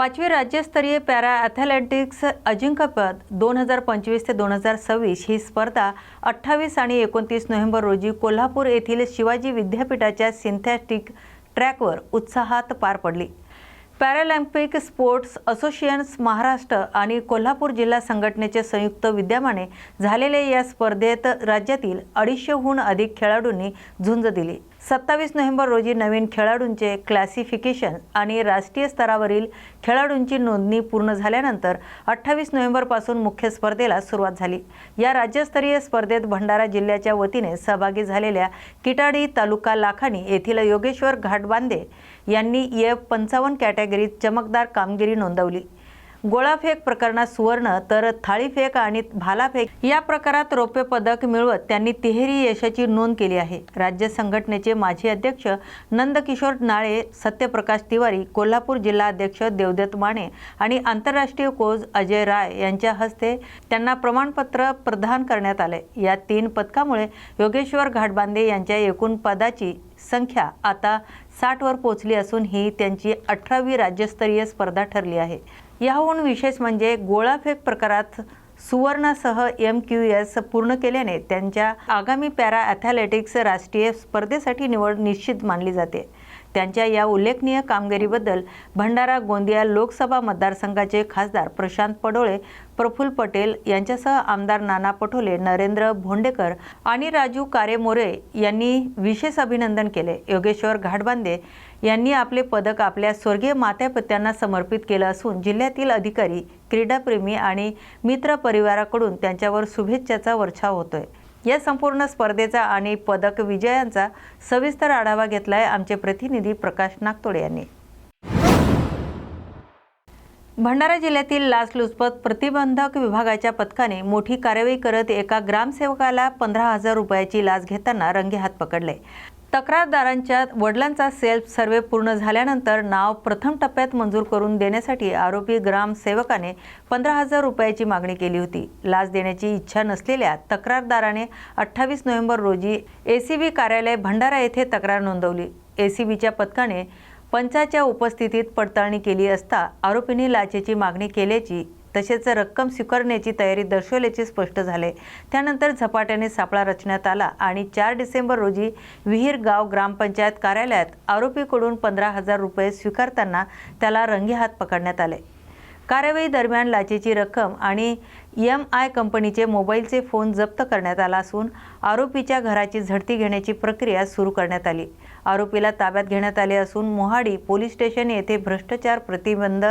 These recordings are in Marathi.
पाचवी राज्यस्तरीय पॅरा ॲथलेटिक्स अजिंक्यपद दोन हजार पंचवीस ते दोन हजार सव्वीस ही स्पर्धा अठ्ठावीस आणि एकोणतीस नोव्हेंबर रोजी कोल्हापूर येथील शिवाजी विद्यापीठाच्या सिंथॅटिक ट्रॅकवर उत्साहात पार पडली. पॅरालिम्पिक स्पोर्ट्स असोसिएशन्स महाराष्ट्र आणि कोल्हापूर जिल्हा संघटनेचे संयुक्त विद्यमाने झालेल्या या स्पर्धेत राज्यातील अडीचशेहून अधिक खेळाडूंनी झुंज दिली. सत्तावीस नोव्हेंबर रोजी नवीन खेळाडूंचे क्लासिफिकेशन आणि राष्ट्रीय स्तरावरील खेळाडूंची नोंदणी पूर्ण झाल्यानंतर अठ्ठावीस नोव्हेंबरपासून मुख्य स्पर्धेला सुरुवात झाली. या राज्यस्तरीय स्पर्धेत भंडारा जिल्ह्याच्या वतीने सहभागी झालेल्या किटाडी तालुका लाखानी येथील योगेश्वर घाटबांदे यांनी एफ पंचावन्न कॅटेगरीत चमकदार कामगिरी नोंदवली. गोळाफेक प्रकरणात सुवर्ण तर थाळीफेक आणि भालाफेक या प्रकारात रौप्य पदक मिळवत त्यांनी तिहेरी यशाची नोंद केली आहे. राज्य संघटनेचे माजी अध्यक्ष नंदकिशोर नाळे सत्यप्रकाश तिवारी कोल्हापूर जिल्हा अध्यक्ष देवदत्त माने आणि आंतरराष्ट्रीय कोच अजय राय यांच्या हस्ते त्यांना प्रमाणपत्र प्रदान करण्यात आले. या तीन पदकामुळे योगेश्वर घाटबांदे यांच्या एकूण पदाची संख्या आता साठवर पोहोचली असून ही त्यांची अठरावी राज्यस्तरीय स्पर्धा ठरली आहे. याहून विशेष म्हणजे गोळाफेक प्रकारात सुवर्णासह एम क्यू एस पूर्ण केल्याने त्यांच्या आगामी पॅरा ॲथलेटिक्स राष्ट्रीय स्पर्धेसाठी निवड निश्चित मानली जाते. त्यांच्या या उल्लेखनीय कामगिरीबद्दल भंडारा गोंदिया लोकसभा मतदारसंघाचे खासदार प्रशांत पडोळे प्रफुल्ल पटेल यांच्यासह आमदार नाना पटोले नरेंद्र भोंडेकर आणि राजू कारेमोरे यांनी विशेष अभिनंदन केले. योगेश्वर घाटबांदे यांनी आपले पदक आपल्या स्वर्गीय मात्यापत्यांना समर्पित केलं असून जिल्ह्यातील अधिकारी क्रीडाप्रेमी आणि मित्र परिवाराकडून त्यांच्यावर शुभेच्छाचा वर्षाव होतोय. या संपूर्ण स्पर्धेचा आणि पदक विजयांचा सविस्तर आढावा घेतलाय आमचे प्रतिनिधी प्रकाश नागतोडे यांनी. भंडारा जिल्ह्यातील लाचलुचपत प्रतिबंधक विभागाच्या पथकाने मोठी कारवाई करत एका ग्रामसेवकाला पंधरा हजार रुपयाची लाच घेताना रंगेहात पकडले. तक्रारदारांच्या वडिलांचा सेल्फ सर्वे पूर्ण झाल्यानंतर नाव प्रथम टप्प्यात मंजूर करून देण्यासाठी आरोपी ग्रामसेवकाने पंधरा हजार रुपयाची मागणी केली होती. लाच देण्याची इच्छा नसलेल्या तक्रारदाराने अठ्ठावीस नोव्हेंबर रोजी एसीबी कार्यालय भंडारा येथे तक्रार नोंदवली. एसीबीच्या पथकाने पंचाच्या उपस्थितीत पडताळणी केली असता आरोपींनी लाचेची मागणी केल्याची तसेच रक्कम स्वीकारण्याची तयारी दर्शवल्याचे स्पष्ट झाले. त्यानंतर झपाट्याने सापळा रचण्यात आला आणि चार डिसेंबर रोजी विहीर गाव ग्रामपंचायत कार्यालयात आरोपीकडून पंधरा हजार रुपये स्वीकारताना त्याला रंगेहात पकडण्यात आले. कार्यवाही दरम्यान लाचेची रक्कम आणि एम आय कंपनीचे मोबाईलचे फोन जप्त करण्यात आला असून आरोपीच्या घराची झडती घेण्याची प्रक्रिया सुरू करण्यात आली. आरोपीला ताब्यात घेण्यात आले असून मोहाडी पोलीस स्टेशन येथे भ्रष्टाचार प्रतिबंध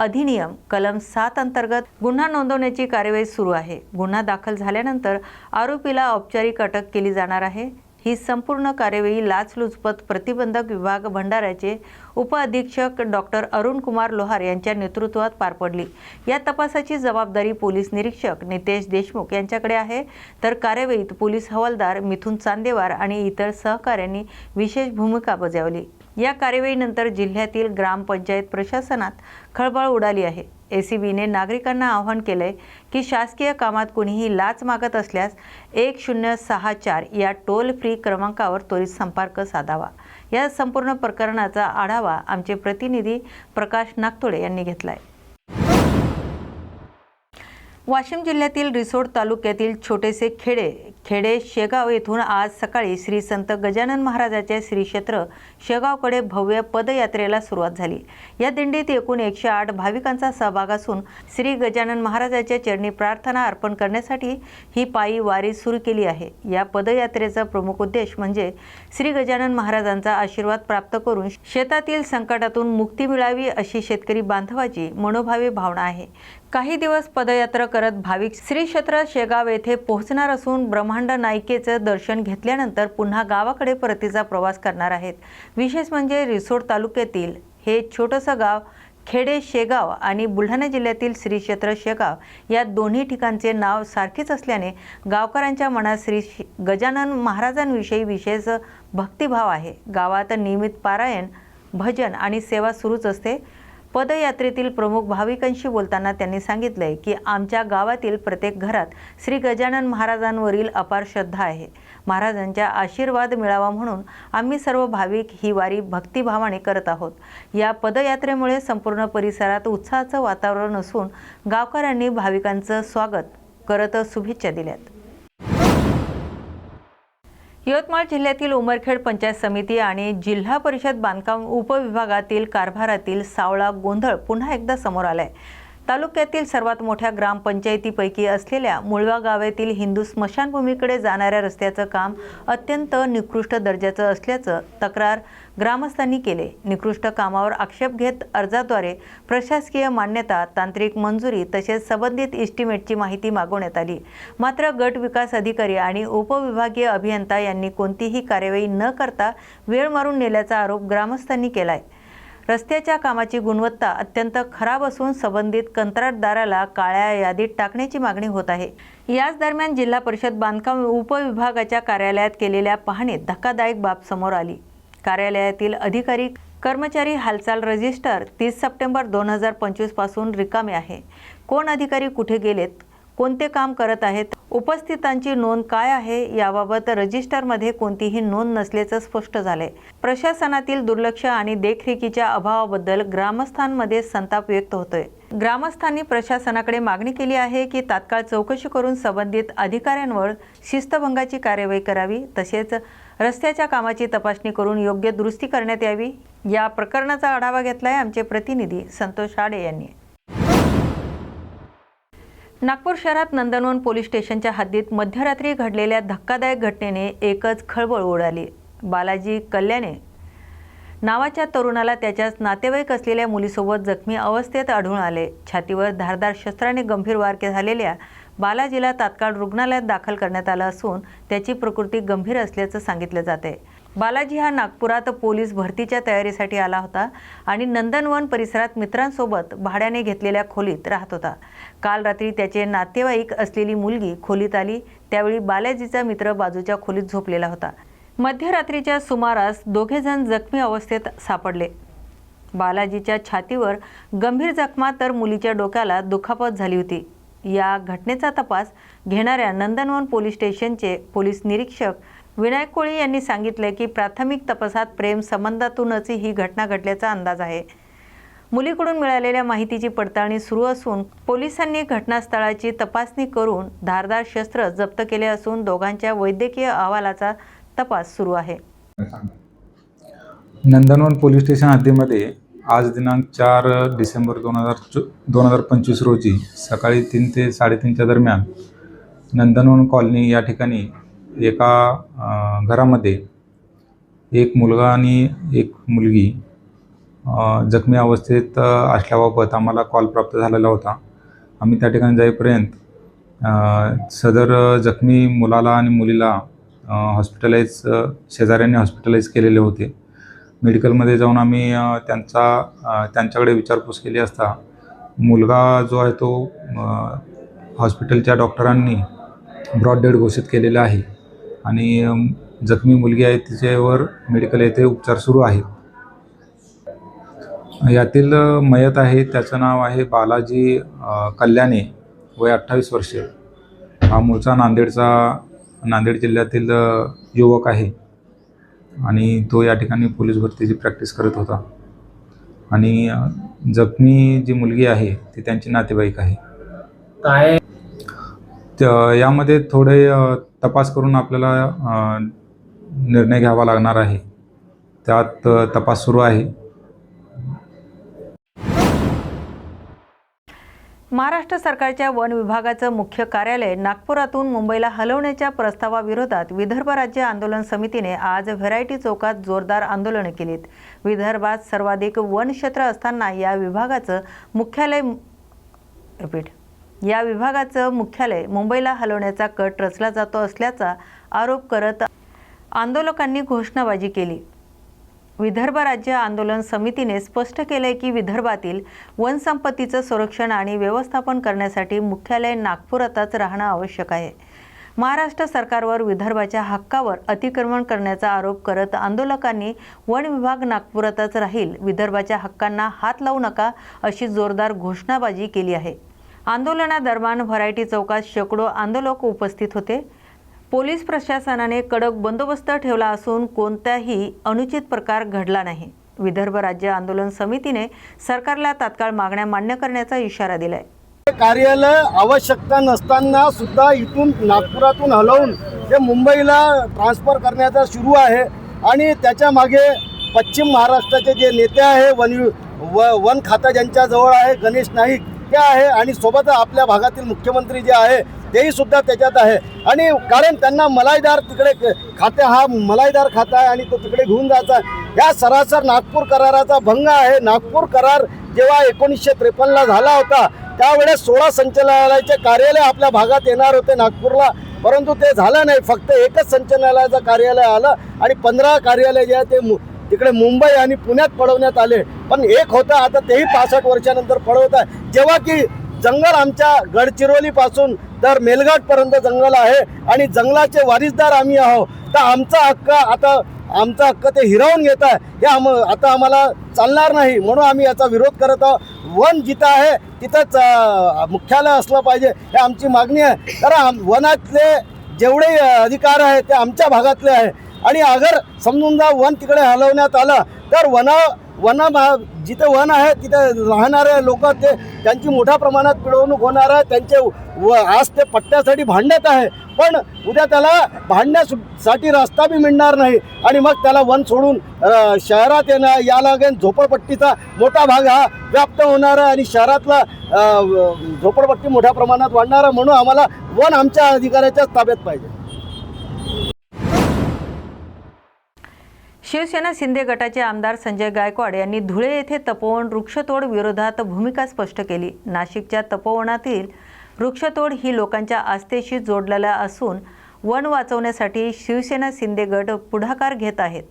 अधिनियम कलम सात अंतर्गत गुन्हा नोंदवण्याची कार्यवाही सुरू आहे. गुन्हा दाखल झाल्यानंतर आरोपीला औपचारिक अटक केली जाणार आहे. ही संपूर्ण कार्यवाही लाचलुचपत प्रतिबंधक विभाग भंडाऱ्याचे उपअधीक्षक डॉक्टर अरुण कुमार लोहार यांच्या नेतृत्वात पार पडली. या तपासाची जबाबदारी पोलीस निरीक्षक नितेश देशमुख यांच्याकडे आहे. तर कार्यवाहीत पोलीस हवालदार मिथुन चांदेवार आणि इतर सहकाऱ्यांनी विशेष भूमिका बजावली. या कार्यवाहीनंतर जिल्ह्यातील ग्रामपंचायत प्रशासनात खळबळ उडाली आहे. ए सी बीने नागरिकांना आवाहन केलंय की शासकीय कामात कुणीही लाच मागत असल्यास एक शून्य सहा चार या टोल फ्री क्रमांकावर त्वरित संपर्क साधावा. या संपूर्ण प्रकरणाचा आढावा आमचे प्रतिनिधी प्रकाश नागतोडे यांनी घेतला आहे वाशिम जिल्ह्यातील रिसोड तालुक्यातील छोटेसे खेडे खेडे शेगाव येथून आज सकाळी श्री संत गजानन महाराजाचे श्रीक्षेत्र शेगावकडे भव्य पदयात्रेला सुरुवात झाली. या दिंडीत एकूण एकशे आठ भाविकांचा सहभाग असून श्री गजानन महाराजाच्या चरणी प्रार्थना अर्पण करण्यासाठी ही पायी वारी सुरू केली आहे. या पदयात्रेचा प्रमुख उद्देश म्हणजे श्री गजानन महाराजांचा आशीर्वाद प्राप्त करून शेतातील संकटातून मुक्ती मिळावी अशी शेतकरी बांधवाची मनोभावी भावना आहे. काही दिवस पदयात्रा करत भाविक श्री क्षेत्र शेगाव येथे पोहोचणार असून ब्रह्मांड नायिकेचं दर्शन घेतल्यानंतर पुन्हा गावाकडे परतीचा प्रवास करणार आहेत. विशेष म्हणजे रिसोड तालुक्यातील हे छोटंसं गाव खेडे शेगाव आणि बुलढाणा जिल्ह्यातील श्री क्षेत्र शेगाव या दोन्ही ठिकाणचे नाव सारखेच असल्याने गावकऱ्यांच्या मनात श्री गजानन महाराजांविषयी विशेष भक्तिभाव आहे. गावात नियमित पारायण भजन आणि सेवा सुरूच असते. पदयात्रेतील प्रमुख भाविकांशी बोलताना त्यांनी सांगितलंय की आमच्या गावातील प्रत्येक घरात श्री गजानन महाराजांवरील अपार श्रद्धा आहे. महाराजांच्या आशीर्वाद मिळावा म्हणून आम्ही सर्व भाविक ही वारी भक्तिभावाने करत आहोत. या पदयात्रेमुळे संपूर्ण परिसरात उत्साहाचं वातावरण असून गावकऱ्यांनी भाविकांचं स्वागत करत शुभेच्छा दिल्यात. यवतमाळ जिल्ह्यातील उमरखेड पंचायत समिती आणि जिल्हा परिषद बांधकाम उपविभागातील कारभारातील सावळा गोंधळ पुन्हा एकदा समोर आलाय. तालुक्यातील सर्वात मोठ्या ग्रामपंचायतीपैकी असलेल्या मुळवा गावातील हिंदू स्मशानभूमीकडे जाणाऱ्या रस्त्याचं काम अत्यंत निकृष्ट दर्जाचं असल्याचं तक्रार ग्रामस्थांनी केले. निकृष्ट कामावर आक्षेप घेत अर्जाद्वारे प्रशासकीय मान्यता तांत्रिक मंजुरी तसेच संबंधित इस्टिमेटची माहिती मागवण्यात आली. मात्र गट विकास अधिकारी आणि उपविभागीय अभियंता यांनी कोणतीही कार्यवाही न करता वेळ मारून नेल्याचा आरोप ग्रामस्थांनी केलाय. रस्त्याच्या कामाची गुणवत्ता अत्यंत खराब असून संबंधित कंत्राटदाराला काळ्या यादीत टाकण्याची मागणी होत आहे. याच दरम्यान जिल्हा परिषद बांधकाम उपविभागाच्या कार्यालयात केलेल्या पाहणीत धक्कादायक बाब समोर आली. कार्यालयातील अधिकारी कर्मचारी हालचाल रजिस्टर तीस सप्टेंबर दोन हजार पंचवीसपासून रिकामे आहे. कोण अधिकारी कुठे गेलेत? कोणते काम करत आहेत? उपस्थितांची नोंद काय आहे? याबाबत रजिस्टरमध्ये कोणतीही नोंद नसल्याचं स्पष्ट झालंय. प्रशासनातील दुर्लक्ष आणि देखरेखीच्या अभावाबद्दल ग्रामस्थांमध्ये संताप व्यक्त होतोय. ग्रामस्थांनी प्रशासनाकडे मागणी केली आहे की तात्काळ चौकशी करून संबंधित अधिकाऱ्यांवर शिस्तभंगाची कार्यवाही करावी तसेच रस्त्याच्या कामाची तपासणी करून योग्य दुरुस्ती करण्यात यावी. या प्रकरणाचा आढावा घेतलाय आमचे प्रतिनिधी संतोष आडे यांनी. नागपूर शहरात नंदनवन पोलीस स्टेशनच्या हद्दीत मध्यरात्री घडलेल्या धक्कादायक घटनेने एकच खळबळ उडाली. बालाजी कल्याणे नावाच्या तरुणाला त्याच्याच नातेवाईक असलेल्या मुलीसोबत जखमी अवस्थेत आढळून आले. छातीवर धारदार शस्त्राने गंभीर वारके झालेल्या बालाजीला तात्काळ रुग्णालयात दाखल करण्यात आलं असून त्याची प्रकृती गंभीर असल्याचं सांगितलं जाते बालाजी हा नागपुरात पोलीस भरतीच्या तयारीसाठी आला होता आणि नंदनवन परिसरात मित्रांसोबत भाड्याने घेतलेल्या खोलीत राहत होता. काल रात्री त्याचे नातेवाईक असलेली मुलगी खोलीत आली त्यावेळी बालाजीचा मित्र बाजूच्या खोलीत झोपलेला होता. मध्यरात्रीच्या सुमारास दोघेजण जखमी अवस्थेत सापडले. बालाजीच्या छातीवर गंभीर जखमा तर मुलीच्या डोक्याला दुखापत झाली होती. या घटनेचा तपास घेणाऱ्या नंदनवन पोलीस स्टेशनचे पोलीस निरीक्षक विनायक कोळी यांनी सांगितले की प्राथमिक तपासात प्रेम संबंधातूनच ही घटना घडल्याचा अंदाज आहे. मुलीकडून मिळालेल्या माहितीची पडताळणी सुरू असून पोलिसांनी घटनास्थळाची तपासणी करून धारदार शस्त्र जप्त केले असून दोघांच्या वैद्यकीय अहवालाचा तपास सुरू आहे. नंदनवन पोलीस स्टेशन हद्दीमध्ये आज दिनांक चार डिसेंबर दोन हजार चो दोन हजार पंचवीस रोजी सकाळी तीन ते साडेतीनच्या दरम्यान नंदनवन कॉलनी या ठिकाणी एका घरामध्ये एक मुलगा आणि एक मुलगी जखमी अवस्थेत असल्याबाबत आम्हाला कॉल प्राप्त झालेला होता. आम्ही त्या ठिकाणी जाईपर्यंत सदर जखमी मुलाला आणि मुलीला हॉस्पिटलाइज शेजाऱ्यांनी हॉस्पिटलाइज केलेले होते. मेडिकलमध्ये जाऊन आम्ही त्यांचा त्यांच्याकडे विचारपूस केली असता मुलगा जो आहे तो हॉस्पिटलच्या डॉक्टरांनी ब्रॉड डेड घोषित केलेला आहे आणि जखमी मुलगी आहे तिच्यावर मेडिकल येथे उपचार सुरू आहेत. यातील मयत आहे त्याचं नाव आहे बालाजी कल्याणे वय अठ्ठावीस वर्षे. हा मूळचा नांदेडचा नांदेड जिल्ह्यातील युवक आहे. आणि तो या ठिकाणी पोलीस भरतीची प्रॅक्टिस करत होता. आणि जखमी जी मुलगी आहे ती त्यांची नातेवाईक आहे. काय? यामध्ये थोडे तपास करून आपल्याला निर्णय घ्यावा लागणार आहे. त्यात तपास सुरू आहे. महाराष्ट्र सरकारच्या वन विभागाचं मुख्य कार्यालय नागपुरातून मुंबईला हलवण्याच्या प्रस्तावाविरोधात विदर्भ राज्य आंदोलन समितीने आज व्हेरायटी चौकात जोरदार आंदोलनं केलीत. विदर्भात सर्वाधिक वन क्षेत्र असताना या विभागाचं मुख्यालय रिपीट. या विभागाचं मुख्यालय मुंबईला हलवण्याचा कट रचला जातो असल्याचा आरोप करत आंदोलकांनी घोषणाबाजी केली. विदर्भ राज्य आंदोलन समितीने स्पष्ट केले की विदर्भातील वनसंपत्तीचं संरक्षण आणि व्यवस्थापन करण्यासाठी मुख्यालय नागपुरातच राहणं आवश्यक आहे. महाराष्ट्र सरकारवर विदर्भाच्या हक्कावर अतिक्रमण करण्याचा आरोप करत आंदोलकांनी वन विभाग नागपुरातच राहील विदर्भाच्या हक्कांना हात लावू नका अशी जोरदार घोषणाबाजी केली आहे. आंदोलनादरम्यान व्हरायटी चौकात शेकडो आंदोलक उपस्थित होते. पोलीस प्रशासनाने कडक बंदोबस्त ठेवला असून कोणताही अनुचित प्रकार घडला नाही. विदर्भ राज्य आंदोलन समितीने सरकारला तात्काळ मागण्या मान्य करण्याचा इशारा दिलाय. कार्यालय आवश्यकता नसताना सुद्धा इथून नागपुरातून हलवून ते मुंबईला ट्रान्सफर करण्याचा सुरू आहे आणि त्याच्यामागे पश्चिम महाराष्ट्राचे जे नेते आहे वन व वन खाता ज्यांच्याजवळ आहे गणेश नाईक ते आहे आणि सोबत आपल्या भागातील मुख्यमंत्री जे आहे तेही सुद्धा त्याच्यात आहे. आणि कारण त्यांना मलाईदार तिकडे क- खाते हा मलाईदार खाता आहे आणि तो तिकडे घेऊन जायचा या सरासर नागपूर कराराचा भंग आहे. नागपूर करार जेव्हा एकोणीसशे त्रेपन्नला झाला होता त्यावेळेस सोळा संचालनालयाचे कार्यालय आपल्या भागात येणार होते नागपूरला. परंतु ते झालं नाही. फक्त एकच संचालनालयाचं कार्यालय आलं आणि पंधरा कार्यालय जे आहे ते मु- तिकडे मुंबई आणि पुण्यात पळवण्यात आले. पण एक होतं आता तेही पासष्ट वर्षानंतर पळवत आहे. जेव्हा की जंगल आमच्या गडचिरोलीपासून तर मेलघाटपर्यंत जंगल आहे आणि जंगलाचे वारिसदार आम्ही आहो तर आमचा हक्क आता आमचा हक्क ते हिरावून घेत आहे. हे आम आता आम्हाला चालणार नाही म्हणून आम्ही याचा विरोध करत आहोत. वन जिथं आहे तिथंच मुख्यालय असलं पाहिजे हे आमची मागणी आहे. तर आम वनातले जेवढे अधिकार आहे ते आमच्या भागातले आहे. आणि अगर समजून जा वन तिकडे हलवण्यात आलं तर वना वन जिथे वन आहे तिथे राहणारे लोक ते त्यांची मोठ्या प्रमाणात पिळवणूक होणार आहे. त्यांचे व आज ते पट्ट्यासाठी भांडत आहे. पण उद्या त्याला भांडण्यासाठी रस्ता बी मिळणार नाही. आणि मग त्याला वन सोडून शहरात येणं या लागेल. झोपडपट्टीचा मोठा भाग हा व्याप्त होणार आहे. आणि शहरातला झोपडपट्टी मोठ्या प्रमाणात वाढणार आहे. म्हणून आम्हाला वन आमच्या अधिकाऱ्याच्याच ताब्यात पाहिजे. शिवसेना शिंदे गटाचे आमदार संजय गायकवाड यांनी धुळे येथे तपोवन वृक्षतोड विरोधात भूमिका स्पष्ट केली. नाशिकच्या तपोवनातील वृक्षतोड ही लोकांच्या आस्थेशी जोडलेला असून वन वाचवण्यासाठी शिवसेना शिंदे गट पुढाकार घेत आहेत.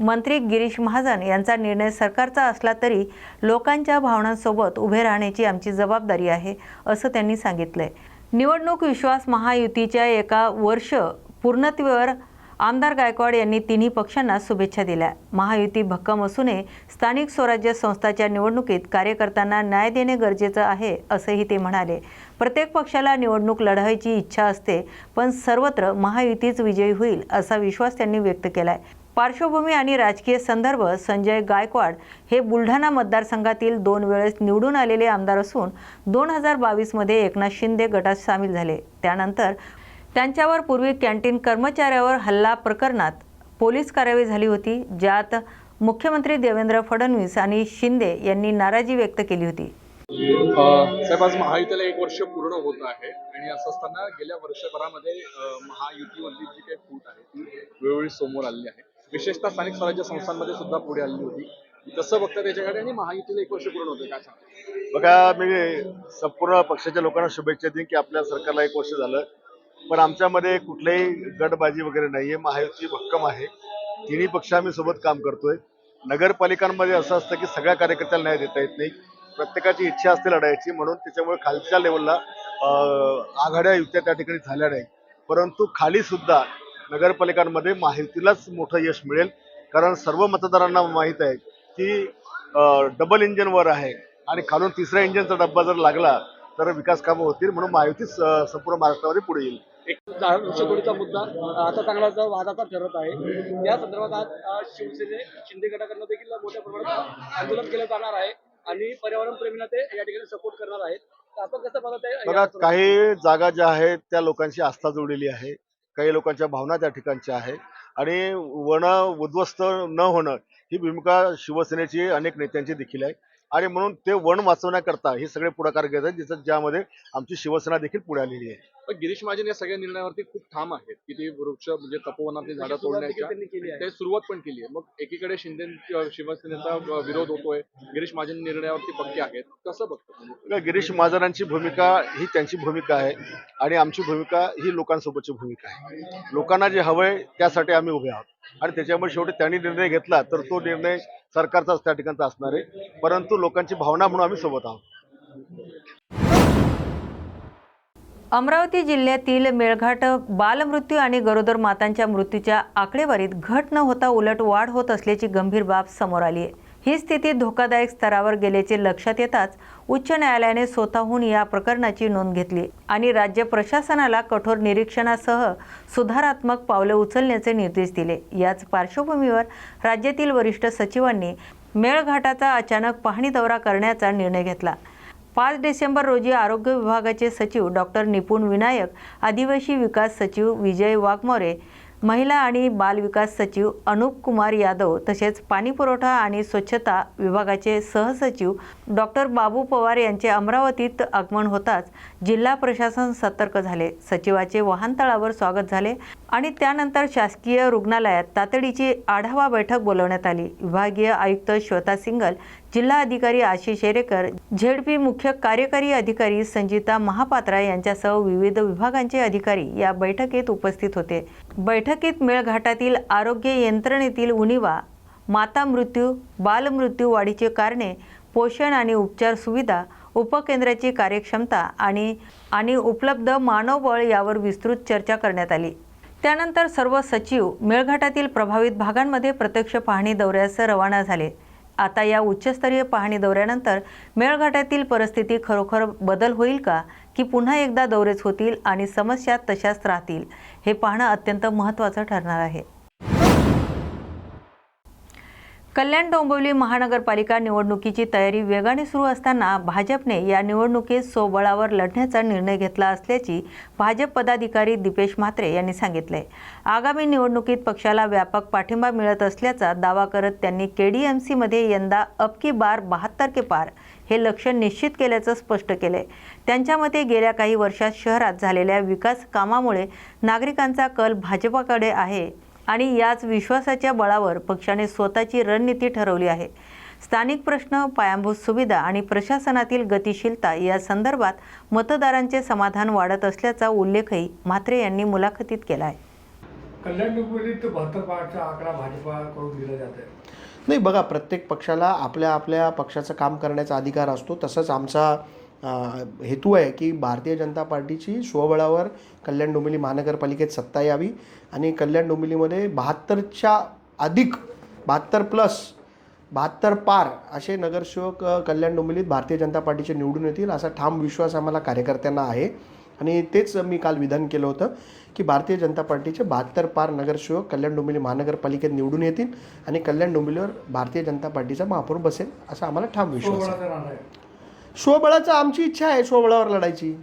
मंत्री गिरीश महाजन यांचा निर्णय सरकारचा असला तरी लोकांच्या भावनांसोबत उभे राहण्याची आमची जबाबदारी आहे असं त्यांनी सांगितलंय. निवडणूक विश्वास महायुतीच्या एका वर्ष पूर्णत्वेवर आमदार गायकवाड यांनी तिन्ही पक्षांना शुभेच्छा दिल्या. महायुती भक्कम असूनही स्थानिक स्वराज्य संस्थाच्या निवडणुकीत कार्यकर्त्यांना न्याय देणे गरजेचं आहे असंही ते म्हणाले. प्रत्येक पक्षाला निवडणूक लढायची इच्छा असते पण सर्वत्र महायुतीच विजयी होईल असा विश्वास त्यांनी व्यक्त केलाय. पार्श्वभूमी आणि राजकीय संदर्भ संजय गायकवाड हे बुलढाणा मतदारसंघातील दोन वेळेस निवडून आलेले आमदार असून दोन हजार बावीसमध्ये एकनाथ शिंदे गटात सामील झाले. त्यानंतर त्यांच्यावर पूर्वी कॅन्टीन कर्मचाऱ्यावर हल्ला प्रकरणात पोलीस कारवाई झाली होती ज्यात मुख्यमंत्री देवेंद्र फडणवीस आणि शिंदे यांनी नाराजी व्यक्त केली होती. साहेब आज महायुतीला एक वर्ष पूर्ण होत आहे आणि असं असताना गेल्या वर्षभरामध्ये अ, महायुतीमधली जी काही फूट आहे ती वेळोवेळी समोर आलेली आहे. विशेषतः स्थानिक स्वराज्य संस्थांमध्ये सुद्धा पुढे आलेली होती. कसं बघता त्याच्याकडे आणि महायुतीला एक वर्ष पूर्ण होतं काय सांगता? बघा मी संपूर्ण पक्षाच्या लोकांना शुभेच्छा देईन की आपल्या सरकारला एक वर्ष झालं. पण आमच्यामध्ये कुठल्याही गटबाजी वगैरे नाहीये. महायुती भक्कम आहे. तिन्ही पक्ष आम्ही सोबत काम करतोय. नगरपालिकांमध्ये असं असतं की सगळ्या कार्यकर्त्याला न्याय देता येत नाही. प्रत्येकाची इच्छा असते लढायची म्हणून त्याच्यामुळे खालच्या लेवलला आघाड्या युत्या त्या ठिकाणी झाल्या नाही परंतु खाली सुद्धा नगरपालिकांमध्ये महायुतीलाच मोठं यश मिळेल. कारण सर्व मतदारांना माहीत आहे की डबल इंजिनवर आहे आणि खालून तिसऱ्या इंजिनचा डब्बा जर लागला तर विकास कामं होतील म्हणून महायुतीच संपूर्ण महाराष्ट्रामध्ये पुढे येईल. एक मुद्दा आता चांगला वादाचा ठरत आहे या संदर्भात आज शिवसेने शिंदे गटाकडनं देखील मोठ्या प्रमाणात आंदोलन केलं जाणार आहे आणि पर्यावरण प्रेमींना ते या ठिकाणी सपोर्ट करणार आहेत. तर आपण कसं बघत आहे बघा काही जागा ज्या आहेत त्या लोकांची आस्था जोडलेली आहे. काही लोकांच्या भावना त्या ठिकाणच्या आहे आणि वन उद्ध्वस्त न होणं ही भूमिका शिवसेनेची अनेक नेत्यांची देखील आहे. आणि म्हणून ते वन वाचवण्याकरता हे सगळे पुढाकार घेत आहेत ज्याचं ज्यामध्ये आमची शिवसेना देखील पुढे आलेली आहे. पण गिरीश महाजन या सगळ्या निर्णयावरती खूप ठाम आहेत. की ते वृक्ष म्हणजे तपोवनातली झाडं तोडण्याच्या ते सुरुवात पण केली आहे. मग एकीकडे शिंदे शिवसेनेचा विरोध होतोय. गिरीश महाजन निर्णयावरती पक्के आहेत. कसं बघतो गिरीश महाजनांची भूमिका ही त्यांची भूमिका आहे आणि आमची भूमिका ही लोकांसोबतची भूमिका आहे. लोकांना जे हवंय त्यासाठी आम्ही उभे आहोत. आणि त्याच्यामुळे शेवटी त्यांनी निर्णय घेतला तर तो निर्णय सरकारचाच त्या ठिकाणचा असणार आहे. परंतु लोकांची भावना म्हणून आम्ही सोबत आहोत. अमरावती जिल्ह्यातील मेळघाट बालमृत्यू आणि गरोदर मातांच्या मृत्यूच्या आकडेवारीत घट न होता उलट वाढ होत असल्याची गंभीर बाब समोर आली आहे. ही स्थिती धोकादायक स्तरावर गेल्याचे लक्षात येताच उच्च न्यायालयाने स्वतःहून या प्रकरणाची नोंद घेतली आणि राज्य प्रशासनाला कठोर निरीक्षणासह सुधारात्मक पावले उचलण्याचे निर्देश दिले. याच पार्श्वभूमीवर राज्यातील वरिष्ठ सचिवांनी मेळघाटाचा अचानक पाहणी दौरा करण्याचा निर्णय घेतला. पाच डिसेंबर रोजी आरोग्य विभागाचे सचिव डॉक्टर निपुण विनायक आदिवासी विकास सचिव विजय वाघमोरे महिला आणि बाल विकास सचिव अनुप कुमार यादव तसेच पाणीपुरवठा आणि स्वच्छता विभागाचे सहसचिव डॉक्टर बाबू पवार यांचे अमरावतीत आगमन होताच जिल्हा प्रशासन सतर्क झाले. सचिवाचे वाहनतळावर स्वागत झाले आणि त्यानंतर शासकीय रुग्णालयात तातडीची आढावा बैठक बोलवण्यात आली. विभागीय आयुक्त श्वेता सिंगल जिल्हा अधिकारी आशिष शेरेकर झेडपी मुख्य कार्यकारी अधिकारी संजिता महापात्रा यांच्यासह विविध विभागांचे अधिकारी या बैठकीत उपस्थित होते. बैठकीत मेळघाटातील आरोग्य यंत्रणेतील उणीवा माता मृत्यू बालमृत्यू वाढीचे कारणे पोषण आणि उपचार सुविधा उपकेंद्राची कार्यक्षमता आणि आणि उपलब्ध मानवबळ यावर विस्तृत चर्चा करण्यात आली. त्यानंतर सर्व सचिव मेळघाटातील प्रभावित भागांमध्ये प्रत्यक्ष पाहणी दौऱ्यास रवाना झाले. आता या उच्चस्तरीय पाहणी दौऱ्यानंतर मेळघाटातील परिस्थिती खरोखर बदल होईल का? की पुन्हा एकदा दौरेच होतील आणि समस्या तशाच राहतील? हे पाहणं अत्यंत महत्त्वाचं ठरणार आहे. कल्याण डोंबिवली महानगरपालिका निवडणुकीची तयारी वेगाने सुरू असताना भाजपने या निवडणुकीत सोबळावर लढण्याचा निर्णय घेतला असल्याची भाजप पदाधिकारी दीपेश म्हात्रे यांनी सांगितले. आगामी निवडणुकीत पक्षाला व्यापक पाठिंबा मिळत असल्याचा दावा करत त्यांनी केडीएमसीमध्ये यंदा अबकी बार बहात्तर के पार हे लक्ष निश्चित केल्याचं स्पष्ट केले. त्यांच्या मते गेल्या काही वर्षात शहरात झालेल्या विकास कामामुळे नागरिकांचा कल भाजपाकडे आहे. आणि याच विश्वासाच्या बळावर पक्षाने स्वतःची रणनीती ठरवली आहे. स्थानिक प्रश्न पायाभूत सुविधा आणि प्रशासनातील गतिशीलता या संदर्भात मतदारांचे समाधान वाढत असल्याचा उल्लेखही म्हात्रे यांनी मुलाखतीत केला आहे. कल्याण डोंबिवलीत बहात्तर पारचा आकडा भाजपाकडून दिला जात आहे नाही बघा प्रत्येक पक्षाला आपल्या आपल्या पक्षाचं काम करण्याचा अधिकार असतो. तसंच आमचा हेतू आहे की भारतीय जनता पार्टीची स्वबळावर कल्याण डोंबिवली महानगरपालिकेत सत्ता यावी आणि कल्याण डोंबिवलीमध्ये बहात्तरच्या अधिक बहात्तर प्लस बहात्तर पार असे नगरसेवक कल्याण डोंबिवलीत भारतीय जनता पार्टीचे निवडून येतील असा ठाम विश्वास आम्हाला कार्यकर्त्यांना आहे. आणि तेच मी काल विधान केलं होतं की भारतीय जनता पार्टीचे बहात्तर पार नगरसेवक कल्याण डोंबिवली महानगरपालिकेत निवडून येतील आणि कल्याण डोंबिवलीवर भारतीय जनता पार्टीचा महापौर बसेल असा आम्हाला ठाम विश्वास आहे. स्वबळाचं आमची इच्छा आहे स्वबळावर लढायची.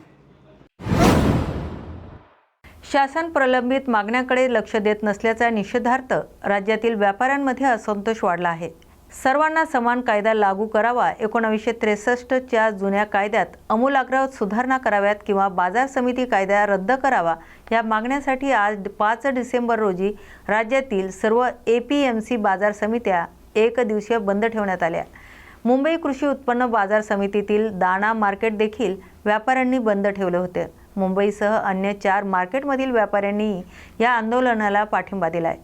शासन प्रलंबित मागण्याकडे लक्ष देत नसल्याचा निषेधार्थ राज्यातील व्यापाऱ्यांमध्ये असंतोष वाढला आहे. सर्वांना समान कायदा लागू करावा एकोणावीसशे त्रेसष्टच्या जुन्या कायद्यात अमूलाग्र सुधारणा कराव्यात किंवा बाजार समिती कायदा रद्द करावा या मागण्यासाठी आज पाच डिसेंबर रोजी राज्यातील सर्व ए पी एम सी बाजार समित्या एक दिवसीय बंद ठेवण्यात आल्या. मुंबई कृषी उत्पन्न बाजार समितीतील दाणा मार्केट देखील व्यापाऱ्यांनी बंद ठेवले होते. मुंबईसह अन्य चार मार्केटमधील व्यापाऱ्यांनी या आंदोलनाला पाठिंबा दिलाय.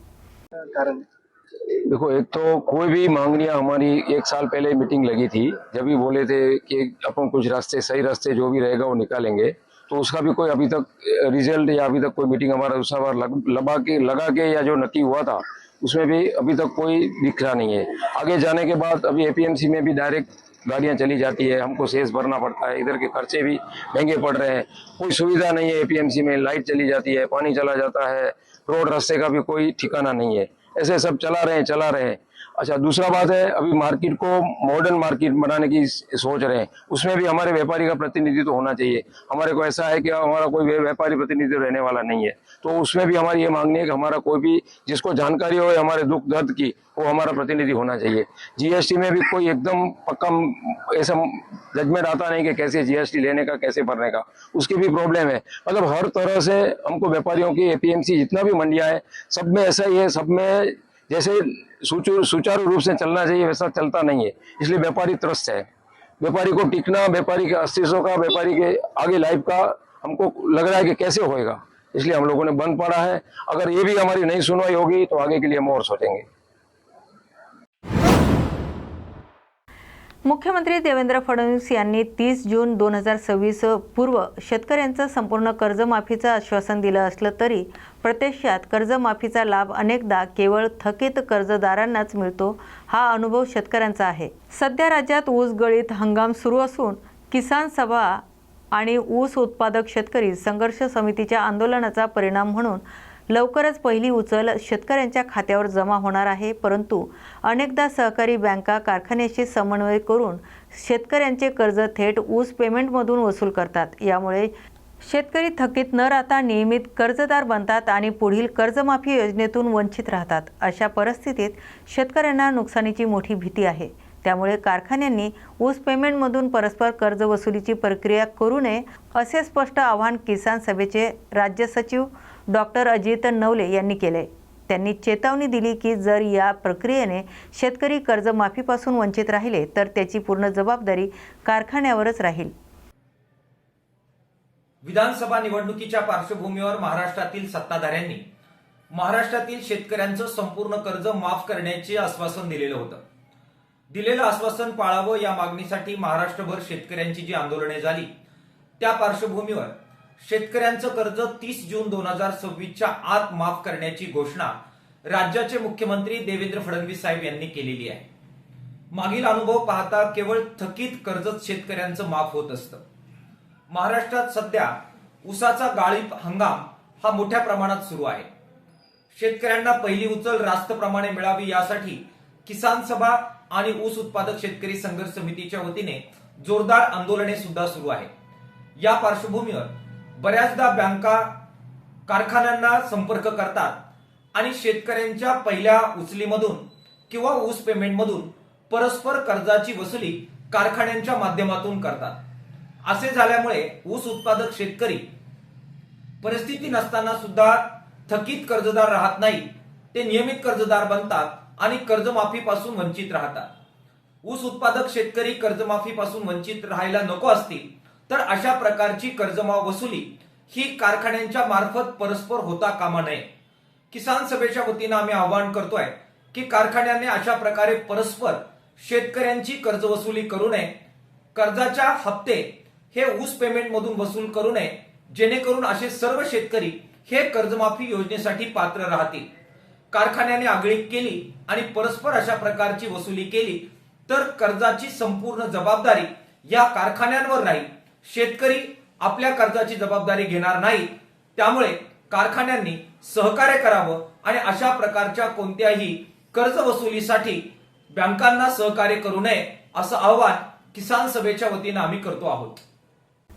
देखो एक तो कोई भी मांगनियां हमारी एक साल पहले मीटिंग लगी थी जब भी बोले थे कि अपन कुछ रास्ते सही रास्ते जो भी रहेगा वो निकालेंगे तो उसका भी कोई अभी तक रिजल्ट या अभी तक कोई मीटिंग हमारा दूसरा बार लग, लगा के लगा के या जो नक्की हुआ था उसमें भी अभी तक कोई दिख रहा नहीं है। आगे जाने के बाद अभी एपीएमसी में भी डायरेक्ट गाड़ियाँ चली जाती है, हमको सेस भरना पड़ता है, इधर के खर्चे भी महँगे पड़ रहे हैं। कोई सुविधा नहीं है एपीएमसी में, लाइट चली जाती है, पानी चला जाता है, रोड रास्ते का भी कोई ठिकाना नहीं है। ऐसे सब चला रहे हैं, चला रहे हैं। अच्छा दूसरा बात है, अभी मार्केट को मॉडर्न मार्केट बनाने की सोच रहे हैं। उसमें भी हमारे व्यापारी का प्रतिनिधित्व तो होना चाहिए। हमारे को ऐसा है कि हमारा कोई व्यापारी प्रतिनिधित्व रहने वाला नहीं है। तो उसमें भी हमारी ये मांगनी है कि हमारा कोई भी जिसको जानकारी हो, हमारे दुख दर्द की, वो हमारा प्रतिनिधि होना चाहिए। जीएसटी में भी कोई एकदम पक्का ऐसा जजमेंट आता नहीं कि कैसे जीएसटी लेने का, कैसे भरने का। उसकी भी प्रॉब्लम है। मतलब हर तरह से हमको व्यापारियों की एपीएमसी जितना भी मंडियाँ है, सब में ऐसा ही है, सब में जैसे सुचारू रूप से चलना चाहिए, वैसा चलता नहीं है। इसलिए व्यापारी त्रस्त है। व्यापारी को टिकना, व्यापारी के अस्तित्व का, व्यापारी के आगे लाइफ का हमको लग रहा है कि कैसे होएगा। इसलिए हम लोगों ने बंद पड़ा है। अगर ये भी हमारी नहीं सुनवाई होगी तो आगे के लिए हम और सोचेंगे। मुख्यमंत्री देवेंद्र फडणवीस यांनी तीस जून दोन हजार सव्वीस पूर्व शेतकऱ्यांचं संपूर्ण कर्जमाफीचं आश्वासन दिलं असलं तरी प्रत्यक्षात कर्जमाफीचा लाभ अनेकदा केवळ थकीत कर्जदारांनाच मिळतो हा अनुभव शेतकऱ्यांचा आहे. सध्या राज्यात ऊस गळीत हंगाम सुरू असून किसान सभा आणि ऊस उत्पादक शेतकरी संघर्ष समितीच्या आंदोलनाचा परिणाम म्हणून लवकरच पहिली उचल शेतकऱ्यांच्या खात्यावर जमा होणार आहे. परंतु अनेकदा सहकारी बँका कारखान्याशी समन्वय करून शेतकऱ्यांचे कर्ज थेट ऊस पेमेंटमधून वसूल करतात. यामुळे शेतकरी थकीत न राहता नियमित कर्जदार बनतात आणि पुढील कर्जमाफी योजनेतून वंचित राहतात. अशा परिस्थितीत शेतकऱ्यांना नुकसानीची मोठी भीती आहे. त्यामुळे कारखान्यांनी ऊस पेमेंटमधून परस्पर कर्ज वसुलीची प्रक्रिया करू नये असे स्पष्ट आवाहन किसान सभेचे राज्य सचिव डॉक्टर अजित नवले यांनी केले. त्यांनी चेतावणी दिली की जर या प्रक्रियेने शेतकरी कर्जमाफीपासून वंचित राहिले तर त्याची पूर्ण जबाबदारी कारखान्यावरच राहील. विधानसभा निवडणुकीच्या पार्श्वभूमीवर महाराष्ट्रातील सत्ताधाऱ्यांनी महाराष्ट्रातील शेतकऱ्यांचं संपूर्ण कर्ज माफ करण्याचे आश्वासन दिलेलं होतं. दिलेलं आश्वासन पाळावं या मागणीसाठी महाराष्ट्रभर शेतकऱ्यांची जी आंदोलने झाली त्या पार्श्वभूमीवर शेतकऱ्यांचं कर्ज तीस जून दोन हजार सव्वीसच्या आत माफ करण्याची घोषणा राज्याचे मुख्यमंत्री देवेंद्र फडणवीस साहेब यांनी केलेली आहे. मागील अनुभव पाहता केवळ थकीत कर्जच शेतकऱ्यांचं माफ होत असतं. महाराष्ट्रात सध्या उसाचा गाळीप हंगाम हा मोठ्या प्रमाणात सुरू आहे. शेतकऱ्यांना पहिली उचल रास्त प्रमाणे मिळावी यासाठी किसान सभा आणि ऊस उत्पादक शेतकरी संघर्ष समितीच्या वतीने जोरदार आंदोलने सुद्धा सुरू आहे या पार्श्वभूमीवर बऱ्याचदा बँका कारखान्यांना संपर्क करतात आणि शेतकऱ्यांच्या पहिल्या उचलीमधून किंवा ऊस पेमेंटमधून परस्पर कर्जाची वसुली कारखान्यांच्या माध्यमातून करतात. असे झाल्यामुळे ऊस उत्पादक शेतकरी परिस्थिती नसताना सुद्धा थकीत कर्जदार राहत नाही ते नियमित कर्जदार बनतात आणि कर्जमाफीपासून वंचित राहतात. ऊस उत्पादक शेतकरी कर्जमाफीपासून वंचित राहायला नको असतील तर अशा प्रकारची कर्जमाफ वसुली ही कारखान्यांच्या मार्फत परस्पर होता कामा नये. किसान सभेच्या वतीनं आम्ही आवाहन करतोय की कारखान्याने अशा प्रकारे परस्पर शेतकऱ्यांची कर्ज वसुली करू नये. कर्जाच्या हप्ते हे ऊस पेमेंट मधून वसूल करू नये जेणेकरून असे सर्व शेतकरी हे कर्जमाफी योजनेसाठी पात्र राहतील. कारखान्याने आगळीक केली आणि परस्पर अशा प्रकारची वसुली केली तर कर्जाची संपूर्ण जबाबदारी या कारखान्यांवर राहील. शेतकरी आपल्या कर्जाची जबाबदारी घेणार नाही. त्यामुळे कारखान्यांनी सहकार्य करावं आणि अशा प्रकारच्या कोणत्याही कर्ज वसुलीसाठी बँकांना सहकार्य करू नये असं आवाहन किसान सभेच्या वतीनं आम्ही करतो आहोत.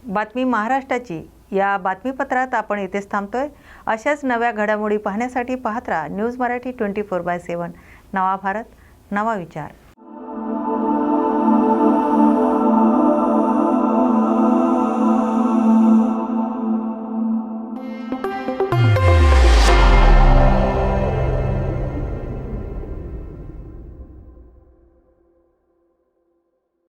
बातमी महाराष्ट्राची. या बातमीपत्रात आपण इथेच थांबतोय. अशाच नव्या घडामोडी पाहण्यासाठी पाहत राहा news Marathi twenty four by seven. नवा भारत नवा विचार.